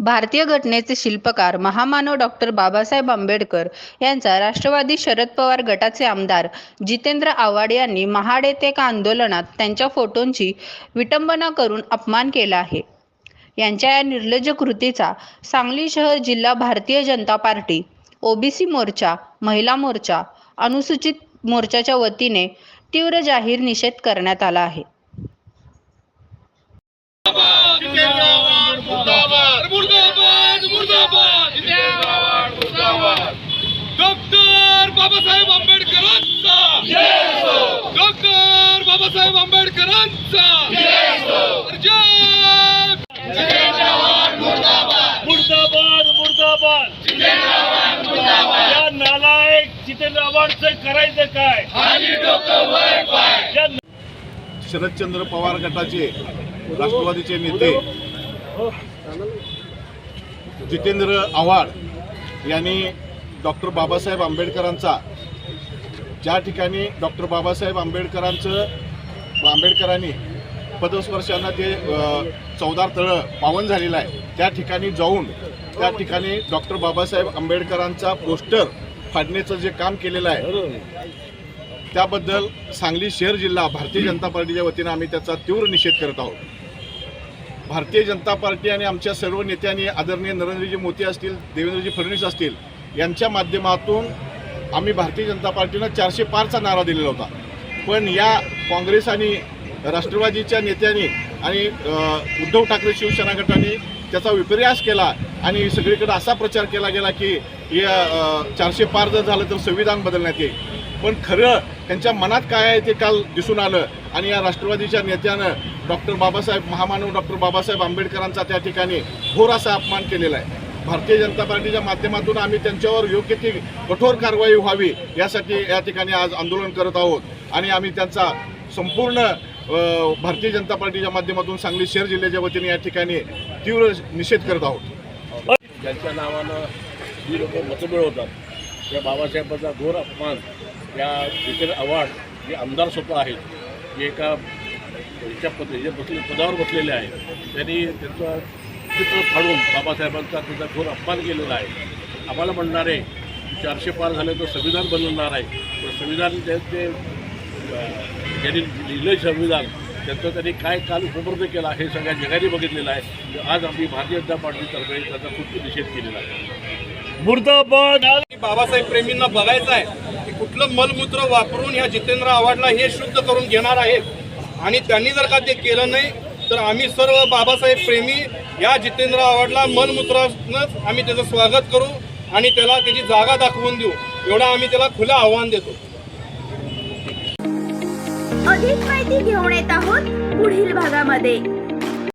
भारतीय घटनेचे शिल्पकार महामानव डॉक्टर बाबासाहेब आंबेडकर यांचा राष्ट्रवादी शरद पवार गटाचे आमदार जितेंद्र आव्हाड यांनी महाड येथे एका आंदोलनात त्यांच्या फोटोंची विटंबना करून अपमान केला आहे. यांच्या या निर्लज्ज कृतीचा सांगली शहर जिल्हा भारतीय जनता पार्टी ओबीसी मोर्चा महिला मोर्चा अनुसूचित मोर्चाच्या वतीने तीव्र जाहीर निषेध करण्यात आला आहे मुर्दाबाद मुर्दाबाद मुर्दाबाद मुर्दाबाद डॉक्टर बाबासाहेब आंबेडकरांचा. डॉक्टर बाबासाहेब आंबेडकरांचा. मुर्दाबाद. मुर्दाबाद या नालायक जितेंद्र आव्हाडचं करायचं काय? शरदचंद्र पवार गटाचे राष्ट्रवादीचे नेते जितेंद्र आव्हाड यांनी डॉक्टर बाबासाहेब आंबेडकरांचा. ज्या ठिकाणी डॉक्टर बाबासाहेब आंबेडकरांचं आंबेडकरांनी पदस्पर्शांना ते चौदार तळं पावन झालेलं आहे त्या ठिकाणी जाऊन त्या ठिकाणी डॉक्टर बाबासाहेब आंबेडकरांचा पोस्टर फाडण्याचं जे काम केलेलं आहे त्याबद्दल सांगली शहर जिल्हा भारतीय जनता पार्टीच्या वतीनं आम्ही त्याचा तीव्र निषेध करत आहोत. भारतीय जनता पार्टी आणि आमच्या सर्व नेत्यांनी आदरणीय नरेंद्रजी मोदी असतील देवेंद्रजी फडणवीस असतील यांच्या माध्यमातून आम्ही भारतीय जनता पार्टीनं चारशे पारचा नारा दिलेला होता. पण या काँग्रेस आणि राष्ट्रवादीच्या नेत्यांनी आणि उद्धव ठाकरे शिवसेना गटाने त्याचा विपर्यास केला आणि सगळीकडे असा प्रचार केला गेला की या चारशे पार जर झालं तर संविधान बदलण्यात येईल. पण खरं त्यांच्या मनात काय आहे ते काल दिसून आलं आणि या राष्ट्रवादीच्या नेत्यानं डॉक्टर बाबासाहेब महामानव डॉक्टर बाबासाहेब आंबेडकरांचा त्या ठिकाणी घोर असा अपमान केलेला आहे. भारतीय जनता पार्टीच्या माध्यमातून आम्ही त्यांच्यावर योग्य ती कठोर कारवाई व्हावी यासाठी या ठिकाणी आज आंदोलन करत आहोत. आणि आम्ही त्यांचा संपूर्ण भारतीय जनता पार्टीच्या माध्यमातून सांगली शहर जिल्ह्याच्या वतीने या ठिकाणी तीव्र निषेध करत आहोत. ज्यांच्या नावानं जी लोक मतं मिळवतात त्या बाबासाहेबांचा घोर अपमान या जितेंद्र अवार्ड जे आमदार स्वतः आहेत जे एका ह्याच्या पद हे बसले पदावर बसलेले आहेत त्यांनी त्यांचा चित्र फाडून बाबासाहेबांचा त्याचा घोर अपमान केलेला आहे. आम्हाला म्हणणारे आहे चारशे पार झाले तर संविधान बनवणार आहे. पण संविधान जे ते ज्यांनी लिहिलं संविधान त्याचं त्यांनी काय काल उपलब्ध केला हे सगळ्या जगाने बघितलेलं आहे. आज आम्ही भारतीय जनता पार्टीतर्फे त्याचा खूप निषेध केलेला आहे. मुर्दाबाद बाबासाहेब प्रेमींना बघायचं आहे की कुठलं मलमूत्र वापरून ह्या जितेंद्र आव्हाडला हे शुद्ध करून घेणार आहेत. आणि त्यांनी जर का ते केलं नाही तर आम्ही सर्व बाबासाहेब प्रेमी या जितेंद्र आव्हाडला मनमुत्रानंच आम्ही त्याचं स्वागत करू आणि त्याला त्याची जागा दाखवून देऊ. एवढं आम्ही त्याला खुलं आव्हान देतो. अधिक माहिती घेऊन येत आहोत पुढील भागामध्ये.